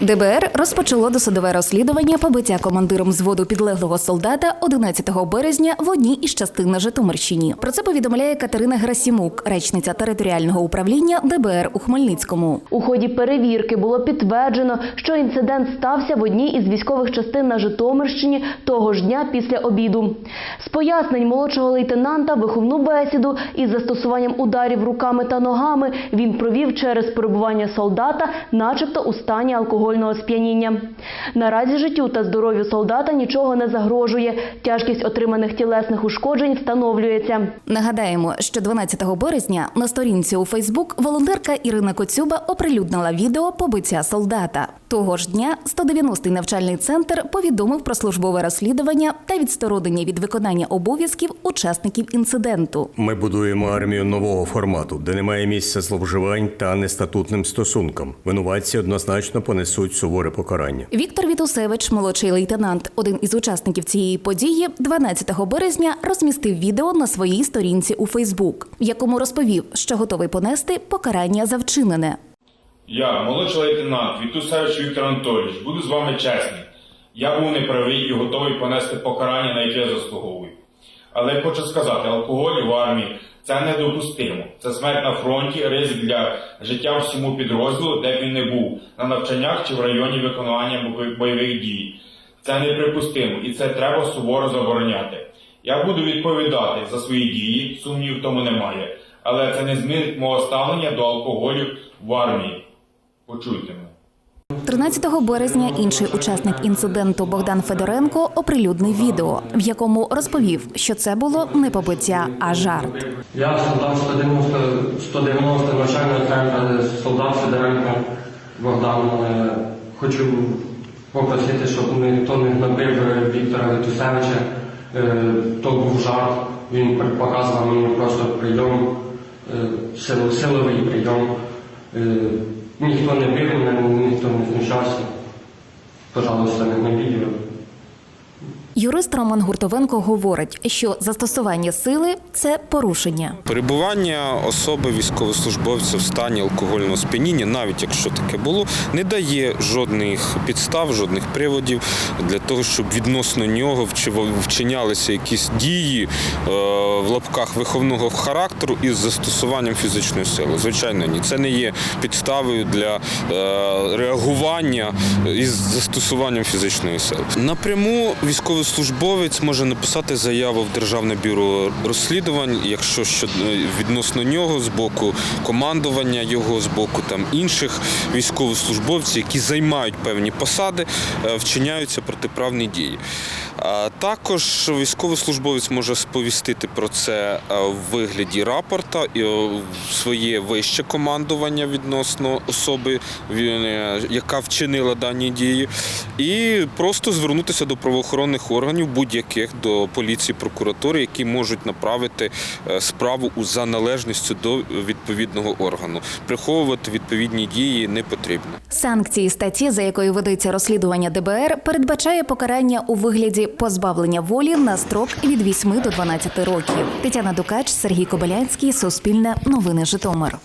ДБР розпочало досудове розслідування побиття командиром взводу підлеглого солдата 11 березня в одній із частин на Житомирщині. Про це повідомляє Катерина Грасімук, речниця територіального управління ДБР у Хмельницькому. У ході перевірки було підтверджено, що інцидент стався в одній із військових частин на Житомирщині того ж дня після обіду. З пояснень молодшого лейтенанта виховну бесіду із застосуванням ударів руками та ногами він провів через перебування солдата, начебто у стані алкогольного сп'яніння. Наразі життю та здоров'ю солдата нічого не загрожує. Тяжкість отриманих тілесних ушкоджень встановлюється. Нагадаємо, що 12 березня на сторінці у Фейсбук волонтерка Ірина Коцюба оприлюднила відео побиття солдата. Того ж дня 190-й навчальний центр повідомив про службове розслідування та відсторонення від виконання обов'язків учасників інциденту. Ми будуємо армію нового формату, де немає місця зловживань та нестатутним стосункам. Винуватці однозначно понесуть суворе покарання. Віктор Вітусевич, молодший лейтенант, один із учасників цієї події, 12 березня розмістив відео на своїй сторінці у Фейсбук, в якому розповів, що готовий понести покарання за вчинене. Я, молодший лейтенант Вітусевич Віктор Анатолійович, буду з вами чесний. Я був неправий і готовий понести покарання, на яке я заслуговую. Але я хочу сказати, алкоголь в армії це недопустимо. Це смерть на фронті, ризик для життя всьому підрозділу, де б він не був, на навчаннях чи в районі виконання бойових дій. Це неприпустимо і це треба суворо забороняти. Я буду відповідати за свої дії, сумнів в тому немає. Але це не змінить мого ставлення до алкоголю в армії. Почуйте мене. 13 березня інший учасник інциденту Богдан Федоренко оприлюднив відео, в якому розповів, що це було не побиття, а жарт. Я солдат 190, 190 навчального центру, солдат Федоренко Богдан. Е, Хочу попросити, щоб ніхто не гнобив Віктора Вітусевича. Е, То був жарт. Він показував мені просто прийом, е, сил- силовий прийом. Ніхто не бив мене, ніхто не знущався. Пожалуйста, не його. Юрист Роман Гуртовенко говорить, що застосування сили це порушення. Перебування особи військовослужбовця в стані алкогольного сп'яніння, навіть якщо таке було, не дає жодних підстав, жодних приводів для того, щоб відносно нього вчинялися якісь дії е, в лапках виховного характеру із застосуванням фізичної сили. Звичайно, ні. Це не є підставою для е, реагування із застосуванням фізичної сили. Напряму військовослужбовець може написати заяву в Державне бюро розслідувань, якщо що е, відносно нього з боку командування його, з боку там інших військовослужбовців, які займають певні посади, е, вчиняються протиправні дії. Також військовослужбовець може сповістити про це е, в вигляді рапорта і своє вище командування відносно особи, е, яка вчинила дані дії, і просто звернутися до правоохоронних органів будь-яких до поліції, прокуратури, які можуть направити е, справу за належністю до відповідного органу. Приховувати відповідні дії не потрібно. Санкції статті, за якою ведеться розслідування ДБР, передбачає покарання у вигляді позбавлення волі на строк від 8 до 12 років. Тетяна Дукач, Сергій Кобилянський, Суспільне, Новини Житомир.